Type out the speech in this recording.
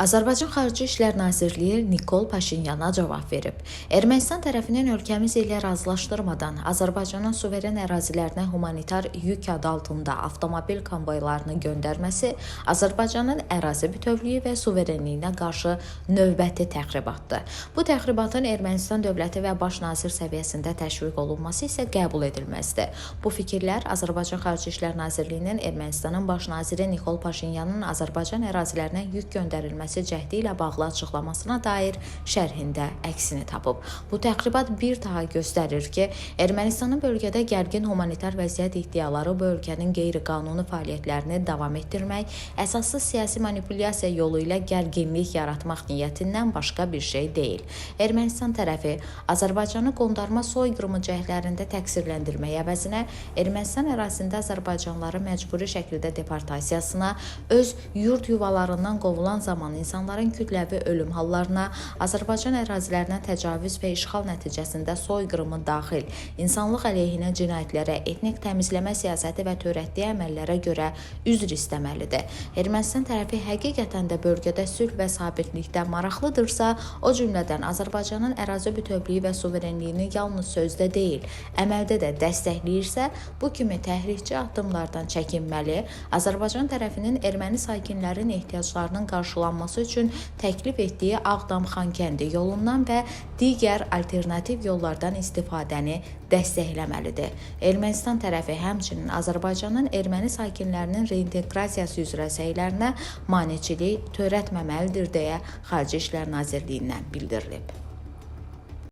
Azərbaycan Xarici İşlər Nazirliyi Nikol Paşinyana cavab verib. Ermənistan tərəfinin ölkəmiz ilə razılaşdırmadan Azərbaycanın suveren ərazilərinə humanitar yük adı altında avtomobil konvoylarını göndərməsi Azərbaycanın ərazi bütövlüyü və suverenliyinə qarşı növbəti təxribatdır. Bu təxribatın Ermənistan dövləti və baş nazir səviyyəsində təşviq olunması isə qəbul edilməzdir. Bu fikirlər Azərbaycan Xarici İşlər Nazirliyinin Ermənistanın baş naziri Nikol Paşinyanın Azərbaycan ərazilərinə yük göndərilməsi cəhdi ilə bağlı açıqlamasına dair şərhində əksini tapıb. Bu təxribat bir daha göstərir ki, Ermənistanın bölgədə gərgin humanitar vəziyyət iddiaları bu ölkənin qeyri-qanuni fəaliyyətlərini davam etdirmək, əsassız siyasi manipulyasiya yolu ilə gərginlik yaratmaq niyyətindən başqa bir şey deyil. Ermənistan tərəfi Azərbaycanı qondarma soyqırımı cəhdlərində təqsirləndirmək əvəzinə Ermənistan ərazisində azərbaycanlıları məcburi şəkildə deportasiyasına, öz yurd yuvalarından qovulan zaman insanların kütləvi ölüm hallarına, Azərbaycan ərazilərinə təcavüz və işğal nəticəsində soyqırımı daxil, insanlıq əleyhinə cinayətlərə, etnik təmizləmə siyasəti və törətdiyi əməllərə görə üzr istəməlidir. Ermənistan tərəfi həqiqətən də bölgədə sülh və sabitlikdə maraqlıdırsa, o cümlədən Azərbaycanın ərazi bütövlüyü və suverenliyini yalnız sözdə deyil, əməldə də dəstəkləyirsə, bu kimi təhrikçi addımlardan çəkinməli, Azərbaycan tərəfinin erməni sakinlərin ehtiyaclarının qarşılanması üçün təklif etdiyi Ağdam-Xankəndi yolundan və digər alternativ yollardan istifadəni dəstəkləməlidir. Ermənistan tərəfi həmçinin Azərbaycanın erməni sakinlərinin reinteqrasiyası üzrə səylərinə maneçilik törətməməlidir deyə Xarici İşlər Nazirliyindən bildirilib.